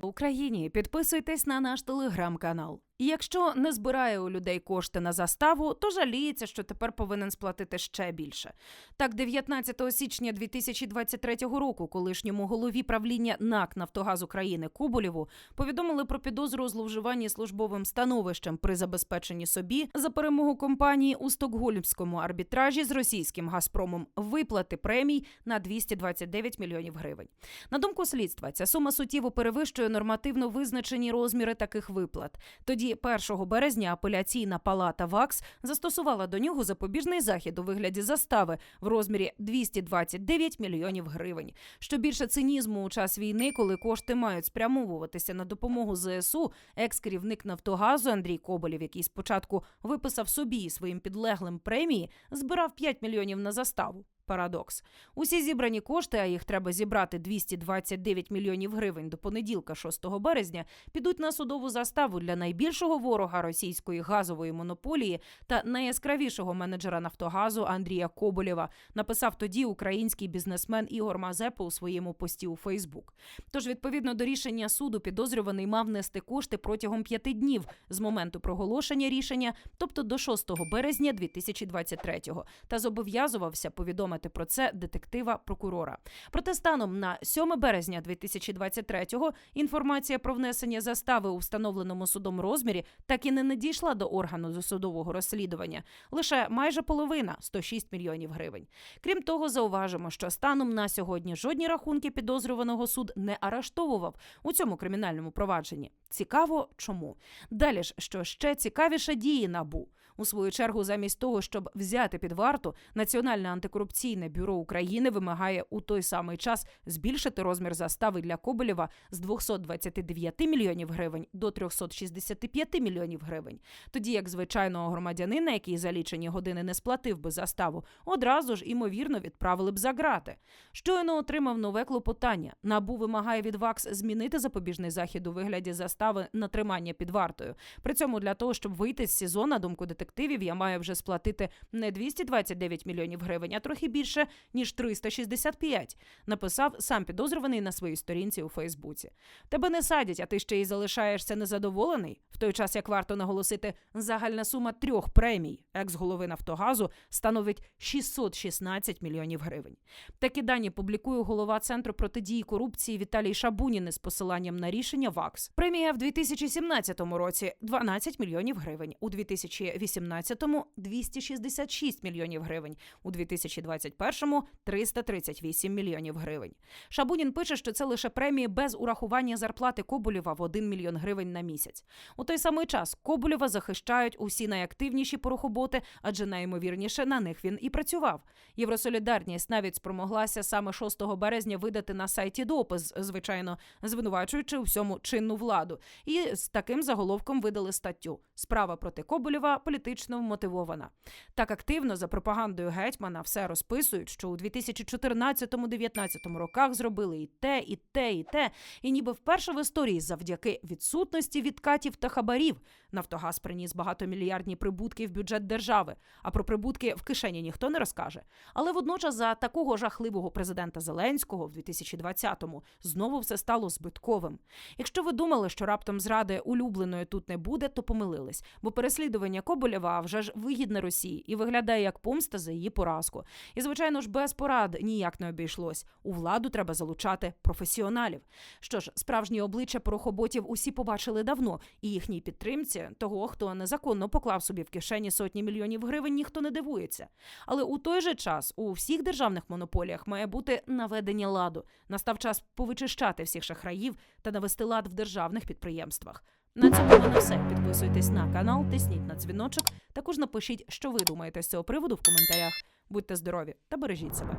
Україні підписуйтесь на наш телеграм-канал. І Якщо не збирає у людей кошти на заставу, то жаліється, що тепер повинен сплатити ще більше. Так, 19 січня 2023 року, колишньому голові правління НАК Нафтогаз України Куболєву повідомили про підозру у зловживанні службовим становищем при забезпеченні собі за перемогу компанії у стокгольмському арбітражі з російським Газпромом виплати премій на 229 мільйонів гривень. На думку слідства, ця сума суттєво перевищує нормативно визначені розміри таких виплат. Тоді 1 березня апеляційна палата ВАКС застосувала до нього запобіжний захід у вигляді застави в розмірі 229 мільйонів гривень. Що більше цинізму у час війни, коли кошти мають спрямовуватися на допомогу ЗСУ, екс-керівник Нафтогазу Андрій Коболєв, який спочатку виписав собі і своїм підлеглим премії, збирав 5 мільйонів на заставу. Парадокс. Усі зібрані кошти, а їх треба зібрати 229 мільйонів гривень до понеділка, 6 березня, підуть на судову заставу для найбільшого ворога російської газової монополії та найяскравішого менеджера Нафтогазу Андрія Коболєва, написав тоді український бізнесмен Ігор Мазепа у своєму пості у Фейсбук. Тож, відповідно до рішення суду, підозрюваний мав нести кошти протягом п'яти днів з моменту проголошення рішення, тобто до 6 березня 2023-го, та зобов'язувався повідомити про це детектива прокурора. Проте станом на 7 березня 2023-го інформація про внесення застави у встановленому судом розмірі так і не надійшла до органу досудового розслідування. Лише майже половина 106 мільйонів гривень. Крім того, зауважимо, що станом на сьогодні жодні рахунки підозрюваного суд не арештовував у цьому кримінальному провадженні. Цікаво, чому далі ж що ще цікавіше дії набу. У свою чергу, замість того, щоб взяти під варту, Національне антикорупційне бюро України вимагає у той самий час збільшити розмір застави для Коболєва з 229 мільйонів гривень до 365 мільйонів гривень. Тоді як звичайного громадянина, який за лічені години не сплатив би заставу, одразу ж імовірно відправили б за грати. Щойно отримав нове клопотання. Набу вимагає від ВАКС змінити запобіжний захід у вигляді застави на тримання під вартою. При цьому для того, щоб вийти з СІЗО, на думку детективів, я маю вже сплатити не 229 мільйонів гривень, а трохи більше ніж 365, написав сам підозрюваний на своїй сторінці у Фейсбуці. Тебе не садять, а ти ще й залишаєшся незадоволений. В той час, як варто наголосити, загальна сума трьох премій екс-голови Нафтогазу становить 616 мільйонів гривень. Такі дані публікує голова центру протидії корупції Віталій Шабунін із посиланням на рішення ВАКС. Премія в 2017 році 12 мільйонів гривень, у 2018-му – 266 мільйонів гривень, у 2021-му – 338 мільйонів гривень. Шабунін пише, що це лише премії без урахування зарплати Коболєва в 1 мільйон гривень на місяць. У той самий час Коболєва захищають усі найактивніші порохоботи, адже найімовірніше на них він і працював. Євросолідарність навіть спромоглася саме 6 березня видати на сайті допис, звичайно, звинувачуючи у всьому чинну владу. І з таким заголовком видали статтю Справа проти Коболєва політично вмотивована. Так активно за пропагандою гетьмана все розписують, що у 2014-19 роках зробили і те, і те, і те, і ніби вперше в історії завдяки відсутності відкатів та хабарів Нафтогаз приніс багатомільярдні прибутки в бюджет держави. А про прибутки в кишені ніхто не розкаже. Але водночас за такого жахливого президента Зеленського в 2020-му знову все стало збитковим. Якщо ви думали, що раптом зради улюбленої тут не буде, то помилились, бо переслідування Коболєва вже ж вигідне Росії і виглядає як помста за її поразку. І звичайно ж без порад ніяк не обійшлось. У владу треба залучати професіоналів. Що ж, справжні обличчя порохоботів усі побачили давно, і їхній підтримці того, хто незаконно поклав собі в кишені сотні мільйонів гривень, ніхто не дивується. Але у той же час у всіх державних монополіях має бути наведення ладу. Настав час повичищати всіх шахраїв та навести лад в державних підприємствах. На цьому мене все. Підписуйтесь на канал, тисніть на дзвіночок. Також напишіть, що ви думаєте з цього приводу в коментарях. Будьте здорові та бережіть себе.